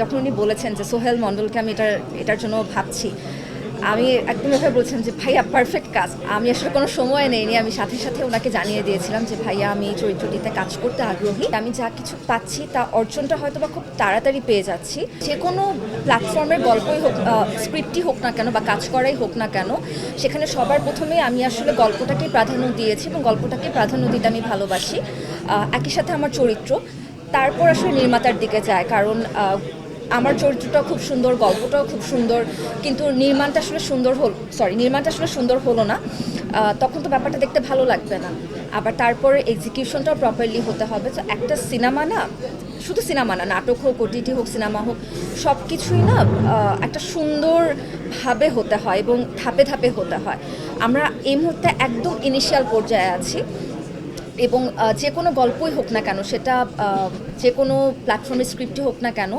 যখন উনি বলেছেন যে সোহেল মণ্ডলকে আমি এটার এটার জন্য ভাবছি, আমি একদম এভাবে বলছিলাম যে, ভাইয়া পারফেক্ট কাজ আমি আসলে কোনো সময় নেইনি, আমি সাথে সাথে ওনাকে জানিয়ে দিয়েছিলাম যে, ভাইয়া, আমি এই চরিত্রটিতে কাজ করতে আগ্রহী। আমি যা কিছু পাচ্ছি, তা অর্জনটা হয়তো বা খুব তাড়াতাড়ি পেয়ে যাচ্ছি। যে কোনো প্ল্যাটফর্মের গল্পই হোক স্ক্রিপ্টই হোক না কেন বা কাজ করাই হোক না কেন, সেখানে সবার প্রথমে আমি আসলে গল্পটাকেই প্রাধান্য দিয়েছি এবং গল্পটাকে প্রাধান্য দিতে আমি ভালোবাসি একই সাথে আমার চরিত্র। তারপর আসলে নির্মাতার দিকে যায়, কারণ আমার চরিত্রটাও খুব সুন্দর, গল্পটাও খুব সুন্দর, কিন্তু নির্মাণটা আসলে সুন্দর হল সরি নির্মাণটা আসলে সুন্দর হলো না। তখন তো ব্যাপারটা দেখতে ভালো লাগবে না। আবার তারপরে এক্সিকিউশনটাও প্রপারলি হতে হবে। তো একটা সিনেমা না, শুধু সিনেমা না, নাটক হোক ওটিটি হোক, সিনেমা হোক সব কিছুই না একটা সুন্দরভাবে হতে হয় এবং ধাপে ধাপে হতে হয়। আমরা এই মুহূর্তে একদম ইনিশিয়াল পর্যায়ে আছি এবং যে কোনো গল্পই হোক না কেন, সেটা যে কোনো প্ল্যাটফর্মের স্ক্রিপ্টই হোক না কেন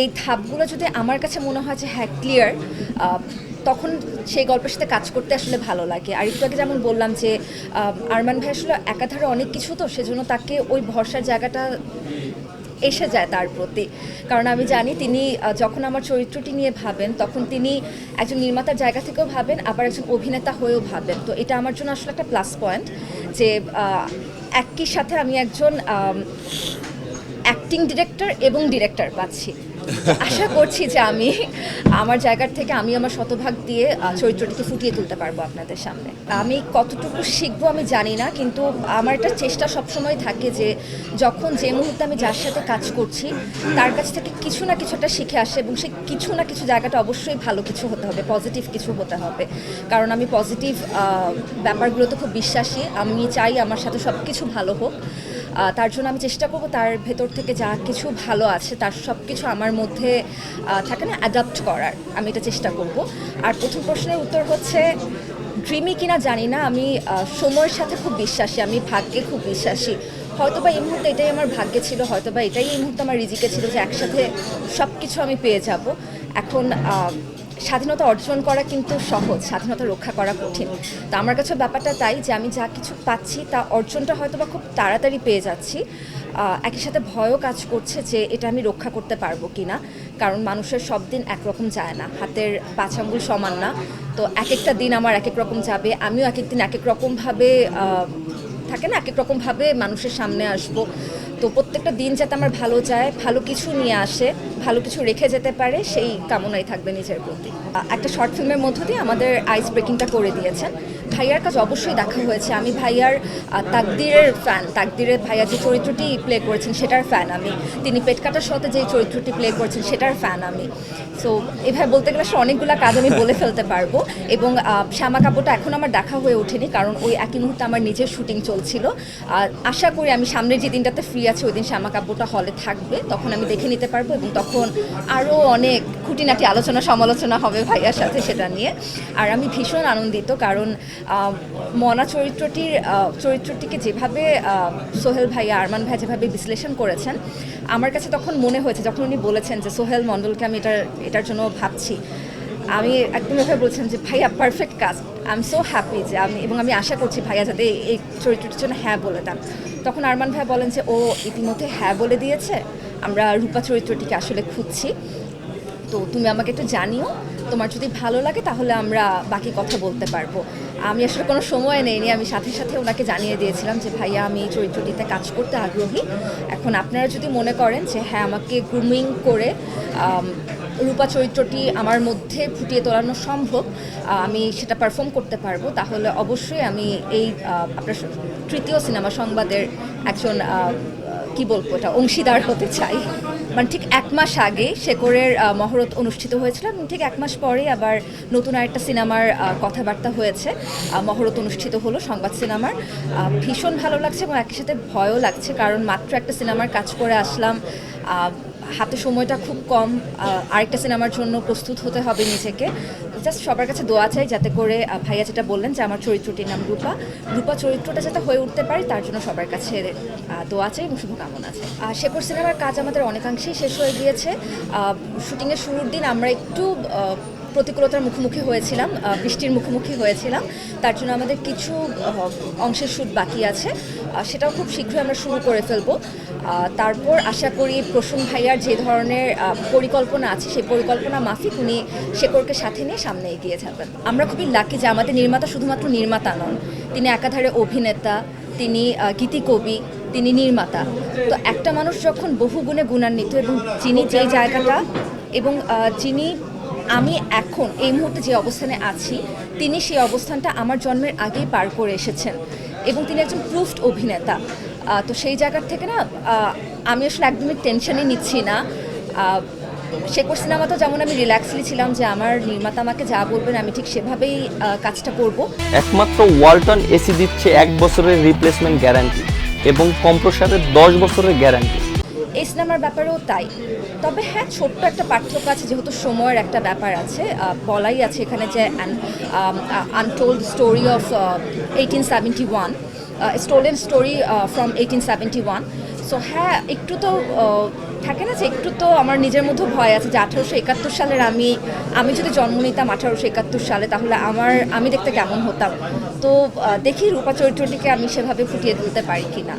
এই ধাপগুলো যদি আমার কাছে মনে হয় যে হ্যাঁ ক্লিয়ার তখন সেই গল্পের সাথে কাজ করতে আসলে ভালো লাগে। আর একটু আগে যেমন বললাম যে আরমান ভাই আসলে একাধারে অনেক কিছু তো, সেজন্য তাকে ওই ভরসার জায়গাটা এসে যায় তার প্রতি। কারণ আমি জানি তিনি যখন আমার চরিত্রটি নিয়ে ভাবেন, তখন তিনি একজন নির্মাতার জায়গা থেকেও ভাবেন, আবার একজন অভিনেতা হয়েও ভাবেন। তো এটা আমার জন্য আসলে একটা প্লাস পয়েন্ট যে একই সাথে আমি একজন অ্যাক্টিং ডিরেক্টর এবং ডিরেক্টর পাচ্ছি। আশা করছি যে আমি আমার জায়গার থেকে আমি আমার শতভাগ দিয়ে চরিত্রটিকে ফুটিয়ে তুলতে পারব আপনাদের সামনে। আমি কতটুকু শিখব আমি জানি না, কিন্তু আমার একটা চেষ্টা সবসময় থাকে যে যখন যে মুহূর্তে আমি যার সাথে কাজ করছি, তার কাছ থেকে কিছু না কিছু একটা শিখে আসে এবং সে কিছু না কিছু জায়গাটা অবশ্যই ভালো কিছু হতে হবে পজিটিভ কিছু হতে হবে। কারণ আমি পজিটিভ ব্যাপারগুলোতে খুব বিশ্বাসী। আমি চাই আমার সাথে সব কিছু ভালো হোক। তার জন্য আমি চেষ্টা করব তার ভেতর থেকে যা কিছু ভালো আছে, তার সব কিছু আমার মধ্যে থাকে না অ্যাডাপ্ট করার। আমি এটা চেষ্টা করব। আর প্রথম প্রশ্নের উত্তর হচ্ছে ড্রিমি কিনা জানি না, আমি সময়ের সাথে খুব বিশ্বাসী, আমি ভাগ্যে খুব বিশ্বাসী। হয়তো বা এই মুহূর্তে এটাই আমার ভাগ্যে ছিল হয়তো বা এটাই এই মুহূর্তে আমার রিজিকে ছিল যে একসাথে সব কিছু আমি পেয়ে যাব। এখন স্বাধীনতা অর্জন করা কিন্তু সহজ, স্বাধীনতা রক্ষা করা কঠিন। তো আমার কাছে ব্যাপারটা তাই যে আমি যা কিছু পাচ্ছি, তা অর্জনটা হয়তো বা খুব তাড়াতাড়ি পেয়ে যাচ্ছি। একই সাথে ভয়ও কাজ করছে যে এটা আমি রক্ষা করতে পারব কি না কারণ মানুষের সব দিন একরকম যায় না। হাতের পাঁচ আঙ্গুল সমান না। তো এক একটা দিন আমার এক এক রকম যাবে, আমিও এক এক দিন এক এক রকমভাবে থাকে না? এক এক রকমভাবে মানুষের সামনে আসব। তো প্রত্যেকটা দিন যাতে আমার ভালো যায়, ভালো কিছু নিয়ে আসে, ভালো কিছু রেখে যেতে পারে, সেই কামনাই থাকবে নিজের প্রতি। একটা শর্ট ফিল্মের মধ্য দিয়ে আমাদের আইস ব্রেকিংটা করে দিয়েছেন। ভাইয়ার কাজ অবশ্যই দেখা হয়েছে। আমি ভাইয়ার তাকদিরের ফ্যান তাকদিরের ভাইয়া যে চরিত্রটি প্লে করেছেন, সেটার ফ্যান আমি। তিনি পেট কাটার সাথে যে চরিত্রটি প্লে করেছেন, সেটার ফ্যান আমি। সো এভাবে বলতে গেলে আসলে অনেকগুলো কাজ আমি বলে ফেলতে পারব। এবং শ্যামা কাব্যটা এখন আমার দেখা হয়ে ওঠেনি, কারণ ওই একই মুহূর্তে আমার নিজের শুটিং চলছিল। আর আশা করি আমি সামনের যে দিনটাতে ফ্রি আছে, ওই দিন শ্যামা কাব্যটা হলে থাকবে। তখন আমি দেখে নিতে পারব এবং তখন আরও অনেক খুঁটিনাটি আলোচনা সমালোচনা হবে ভাইয়ার সাথে সেটা নিয়ে। আর আমি ভীষণ আনন্দিত, কারণ মনা চরিত্রটির চরিত্রটিকে যেভাবে সোহেল ভাইয়া আরমান ভাই যেভাবে বিশ্লেষণ করেছেন, আমার কাছে তখন মনে হয়েছে, যখন উনি বলেছেন যে সোহেল মণ্ডলকে আমি এটার এটার জন্য ভাবছি, আমি একদম এভাবে বলছিলাম যে, ভাইয়া পারফেক্ট কাজ আই এম সো হ্যাপি যে আমি, এবং আমি আশা করছি ভাইয়া যাতে এই চরিত্রটির জন্য হ্যাঁ বলে দেন। তখন আরমান ভাই বলেন যে, ও ইতিমধ্যে হ্যাঁ বলে দিয়েছে, আমরা রূপা চরিত্রটিকে আসলে খুঁজছি। তো তুমি আমাকে একটু জানিও, তোমার যদি ভালো লাগে তাহলে আমরা বাকি কথা বলতে পারব। আমি আসলে কোনো সময় নেইনি, আমি সাথে সাথে ওনাকে জানিয়ে দিয়েছিলাম যে, ভাইয়া, আমি এই চরিত্রটিতে কাজ করতে আগ্রহী। এখন আপনারা যদি মনে করেন যে হ্যাঁ আমাকে গ্রুমিং করে রূপা চরিত্রটি আমার মধ্যে ফুটিয়ে তোলানো সম্ভব আমি সেটা পারফর্ম করতে পারব, তাহলে অবশ্যই আমি এই আপনার তৃতীয় সিনেমা সংবাদের একজন কি বলব এটা, অংশীদার হতে চাই। মানে ঠিক এক মাস আগে শেকরের মহরত অনুষ্ঠিত হয়েছিল এবং ঠিক এক মাস পরেই আবার নতুন আরেকটা সিনেমার কথাবার্তা হয়েছে। মহরত অনুষ্ঠিত হলো সংবাদ সিনেমার। ভীষণ ভালো লাগছে এবং একই সাথে ভয়ও লাগছে কারণ মাত্র একটা সিনেমার কাজ করে আসলাম। হাতে সময়টা খুব কম আরেকটা সিনেমার জন্য প্রস্তুত হতে হবে নিজেকে। জাস্ট সবার কাছে দোয়া চাই যাতে করে ভাইয়া যেটা বললেন যে আমার চরিত্রটির নাম রূপা। রূপা চরিত্রটা যাতে হয়ে উঠতে পারে তার জন্য সবার কাছে দোয়া চাই এবং শুভকামনা আছে আর শেখর সিনেমার কাজ আমাদের অনেকাংশেই শেষ হয়ে গিয়েছে। শুটিংয়ের শুরুর দিন আমরা একটু প্রতিকূলতার মুখোমুখি হয়েছিলাম বৃষ্টির মুখোমুখি হয়েছিলাম। তার জন্য আমাদের কিছু অংশের শ্যুট বাকি আছে। সেটাও খুব শীঘ্রই আমরা শুরু করে ফেলব। তারপর আশা করি প্রসূন ভাইয়ার যে ধরনের পরিকল্পনা আছে, সেই পরিকল্পনা মাফিক উনি শেকড়কে সাথে নিয়ে সামনে এগিয়ে যাবেন। আমরা খুবই লাকি যে আমাদের নির্মাতা শুধুমাত্র নির্মাতা নন, তিনি একাধারে অভিনেতা, তিনি গীতিকবি, তিনি নির্মাতা। তো একটা মানুষ যখন বহু গুণে গুণান্বিত এবং যিনি যেই জায়গাটা এবং যিনি আমি এখন এই মুহূর্তে যে অবস্থানে আছি, তিনি সেই অবস্থানটা আমার জন্মের আগেই পার করে এসেছেন এবং তিনি একজন প্রুফড অভিনেতা। তো সেই জায়গার থেকে না আমি আসলে একদমই টেনশনই নিচ্ছি না। শেখর সিনেমাতেও যেমন আমি রিল্যাক্সলি ছিলাম যে আমার নির্মাতা আমাকে যা বলবেন আমি ঠিক সেভাবেই কাজটা করব। একমাত্র ওয়ালটন এসি দিচ্ছে এক বছরের রিপ্লেসমেন্ট গ্যারান্টি এবং কম্প্রসারের দশ বছরের গ্যারান্টি এই সিনেমার ব্যাপারেও তাই। তবে হ্যাঁ ছোট্ট একটা পার্থক্য আছে, যেহেতু সময়ের একটা ব্যাপার আছে বলাই আছে এখানে যে untold story of eighteen seventy one stolen story from eighteen seventy one so হ্যাঁ একটু তো থাকে না যে একটু তো আমার নিজের মধ্যে ভয় আছে যে আঠারোশো একাত্তর সালের আমি আমি যদি জন্ম নিতাম আঠারোশো একাত্তর সালে, তাহলে আমার, আমি দেখতে কেমন হতাম? তো দেখি রূপা চরিত্রটিকে আমি সেভাবে ফুটিয়ে তুলতে পারি কিনা।